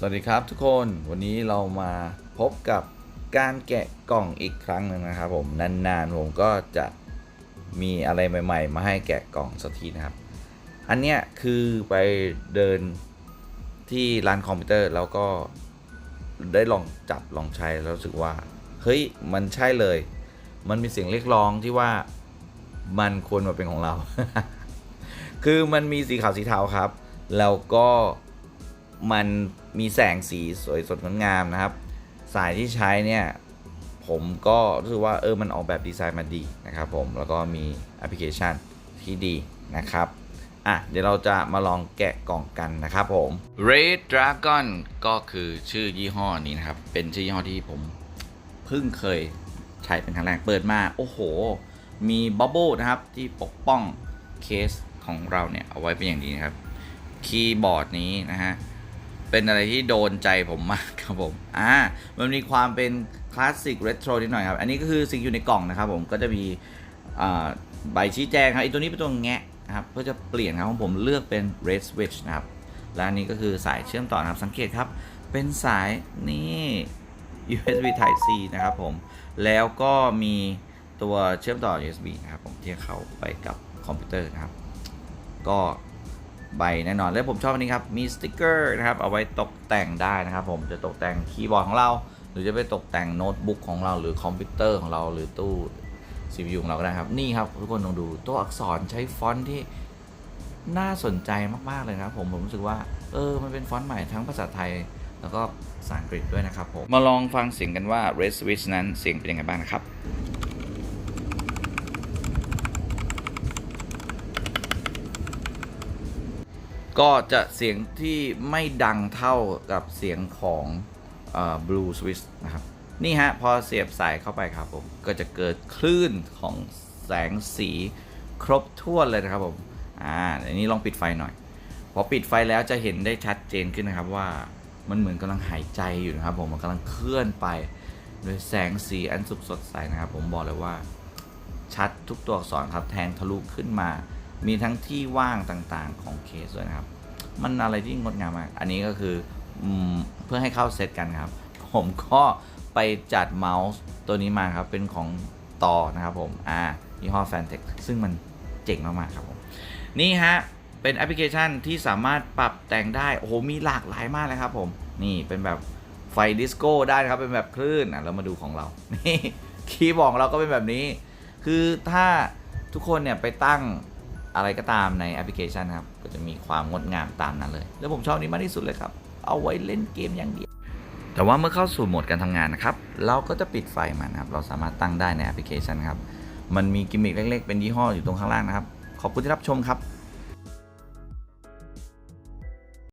สวัสดีครับทุกคนวันนี้เรามาพบกับการแกะกล่องอีกครั้งหนึ่งนะครับผมนานๆผมก็จะมีอะไรใหม่ๆ มาให้แกะกล่องสักทีนะครับ อันเนี้ยคือไปเดินที่ร้านคอมพิวเตอร์แล้วก็ได้ลองจับลองใช้แล้วรู้สึกว่า เฮ้ยมันใช่เลย มันมีเสียงเรียกร้องที่ว่ามันควรมาเป็นของเรา คือมันมีสีขาวสีเทาครับ แล้วก็ มันมีแสงสีสวยสดงดงามนะครับ สายที่ใช้เนี่ย ผมก็รู้สึกว่าเออมันออกแบบดีไซน์มาดีนะครับผมแล้วก็มีแอปพลิเคชันที่ดีนะครับอะเดี๋ยวเราจะมาลองแกะกล่องกันนะครับผม Red Dragon ก็คือชื่อยี่ห้อนี้นะครับ เป็นชื่อยี่ห้อที่ผมเพิ่งเคยใช้เป็นครั้งแรกเปิดมา โอ้โห มีบับเบิลนะครับที่ปกป้องเคสของเราเนี่ย เอาไว้เป็นอย่างดีนะครับ คีย์บอร์ดนี้นะฮะ เป็นอะไรที่โดนใจผมมากครับผมอ่ามันมีความเป็นคลาสสิกเรโทรนิดหน่อยครับ อันนี้ก็คือสิ่งอยู่ในกล่องนะครับผมก็จะมีใบชี้แจงครับไอตัวนี้เป็นตัวแงะนะครับเพื่อจะเปลี่ยนครับของผมเลือกเป็น red switch นะครับและอันนี้ก็คือสายเชื่อมต่อนะครับสังเกตครับเป็นสายนี่ USB Type C นะครับผม แล้วก็มีตัวเชื่อมต่อ USB นะครับผมที่เข้าไปกับคอมพิวเตอร์นะครับ ก็ ใบแน่นอน แล้วผมชอบอันนี้ครับ มีสติกเกอร์นะครับ เอาไว้ตกแต่งได้นะครับ ผมจะตกแต่งคีย์บอร์ดของเรา หรือจะไปตกแต่งโน้ตบุ๊กของเรา หรือคอมพิวเตอร์ของเรา หรือตู้ CPU ของเราก็ได้ครับ นี่ครับ ทุกคนลองดูตัวอักษรใช้ฟอนต์ที่น่าสนใจมาก ๆ เลยนะครับผม ผมรู้สึกว่า เออ มันเป็นฟอนต์ใหม่ทั้งภาษาไทย แล้วก็ภาษาอังกฤษด้วยนะครับผม มาลองฟังเสียงกันว่า Red Switch นั้นเสียงเป็นยังไงบ้างนะครับ ก็จะเสียงที่ไม่ดังเท่ากับเสียงของอ Blue Swiss นะครับ นี่ฮะ พอเสียบสายเข้าไปครับผม ก็จะเกิดคลื่นของแสงสีครบถ้วนเลยนะครับผม อ่าอันนี้ลองปิดไฟหน่อย พอปิดไฟแล้วจะเห็นได้ชัดเจนขึ้นนะครับว่ามันเหมือนกำลังหายใจอยู่นะครับผม มันกำลังเคลื่อนไปโดยแสงสีอันสุขสดใสนะครับ ผมบอกเลยว่า ชัดทุกตัวอักษรครับแทงทะลุขึ้นมา มีทั้งที่ว่างต่างๆของเคสด้วยนะครับ มันอะไรที่งดงามมาก อันนี้ก็คืออมเพื่อให้เข้าเซตกันครับ ผมก็ไปจัดเมาส์ตัวนี้มาครับ เป็นของต่อนะครับผม อ่ายี่ห้อ Fantech ซึ่งมันเจ๋งมากๆครับผม นี่ฮะ เป็นแอปพลิเคชันที่สามารถปรับแต่งได้ โอ้โห มีหลากหลายมากเลยครับผม นี่เป็นแบบไฟดิสโก้ได้ครับ เป็นแบบคลื่น อะเรามาดูของเรา นี่คีย์บอร์ดเราก็เป็นแบบนี้ คือถ้าทุกคนเนี่ยไปตั้ง อะไรก็ตามในแอปพลิเคชันครับ ก็จะมีความงดงามตามนั้นเลย แล้วผมชอบนี้มากที่สุดเลยครับ เอาไว้เล่นเกมอย่างเดียว แต่ว่าเมื่อเข้าสู่โหมดการทำงานนะครับ เราก็จะปิดไฟมันะครับ เราสามารถตั้งได้ในแอปพลิเคชันครับ มันมีกิมมิคเล็ก ๆ เป็นยี่ห้ออยู่ตรงข้างล่างนะครับ ขอบคุณที่รับชมครับ